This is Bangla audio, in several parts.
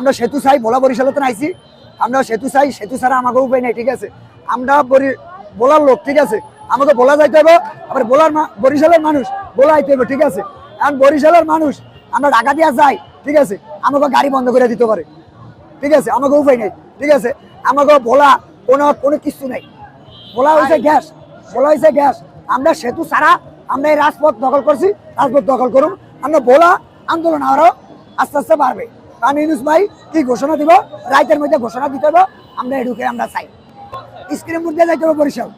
আমরা সেতু চাই ভোলা বরিশালতে তো নাইছি। আমরা সেতু চাই সেতু ছাড়া আমাকে উপায় নেই ঠিক আছে? আমরা বলার লোক ঠিক আছে? আমাকে বলা যাইতে হবে আবার বলার বরিশালের মানুষ বলা আইতে হবে ঠিক আছে? এখন বরিশালের মানুষ আমরা ঢাকা দিয়া যাই ঠিক আছে? আমাকে গাড়ি বন্ধ করে দিতে পারে। ঠিক আছে? আমাকে উপায় নেই ঠিক আছে? আমাকে বলা কোনো কোনো কিছু নেই। বলা হয়েছে গ্যাস বলা হয়েছে গ্যাস। আমরা সেতু ছাড়া আমরা এই রাজপথ দখল করছি রাজপথ দখল করুন। আমরা বলা আন্দোলন আরও আস্তে আস্তে বাড়বে। কারণ ইউনুস ভাই, কি ঘোষণা দিব? রাইতের মধ্যে ঘোষণা দিতে হবে, আমরা এডুকে আমরা চাই। স্ক্রিম বোর্ড দিয়ে যাইতে হবে বরিশাল।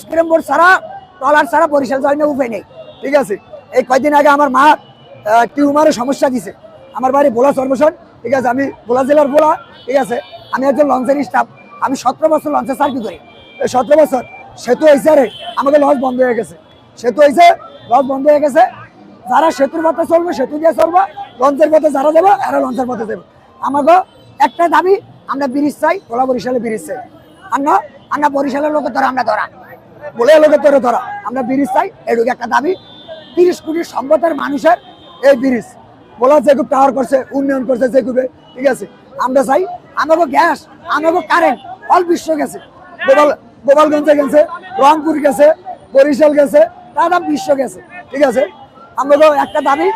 স্ক্রিম বোর্ড ছাড়া, ট্রলার ছাড়া বরিশাল না উপায় নেই। ঠিক আছে? এই কয়েকদিন আগে আমার মা টিউমারের সমস্যা দিছে। আমার বাড়ি ভোলা সর্বসন ঠিক আছে? আমি ভোলা জেলার ভোলা। ঠিক আছে? আমি একজন লঞ্চের স্টাফ আমি সতেরো বছর লঞ্চে চাকরি করি। সতেরো বছর সেতু হয়েছে আমাকে লঞ্চ বন্ধ হয়ে গেছে। সেতু হয়েছে লঞ্চ বন্ধ হয়ে গেছে। যারা সেতুর পথে চলবে, সেতু দিয়ে চলবো, লঞ্চের পথে যারা যাবে, এরা লঞ্চের পথে যাবে। আমাকে একটা দাবি, আমরা ব্রিজ চাই ভোলা বরিশালে ব্রিজ চাই। আমরা আমরা বরিশালের লোকের ধরা, আমরা ধরা। বলে লোকের ধরে ধরা। আমরা ব্রিজ চাই, এটুকু একটা দাবি। তিরিশ কোটি সম্পদের মানুষের এই ব্রিজ। বলা যেগুলো টাওয়ার করছে, উন্নয়ন করছে যেগুলো ঠিক আছে? আমরা চাই আমাকে গ্যাস আমাকে কারেন্ট অল বিশ্ব গেছে। গোপাল, গোপালগঞ্জে গেছে, রংপুর গেছে, বরিশাল গেছে, তারা বিশ্ব গেছে, ঠিক আছে? আমাকে একটা দাবি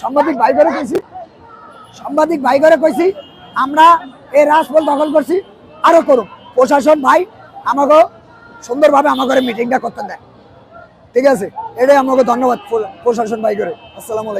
সাংবাদিক ভাই করে কইছি। সাংবাদিক ভাই করে কইছি, আমরা এই রাজপথ দখল করছি, আরও করুক। প্রশাসন ভাই আমাকে সুন্দরভাবে আমাকে মিটিংটা করতে দেয়। ঠিক আছে? এটাই আমাকে ধন্যবাদ প্রশাসন ভাই করে। আসসালামু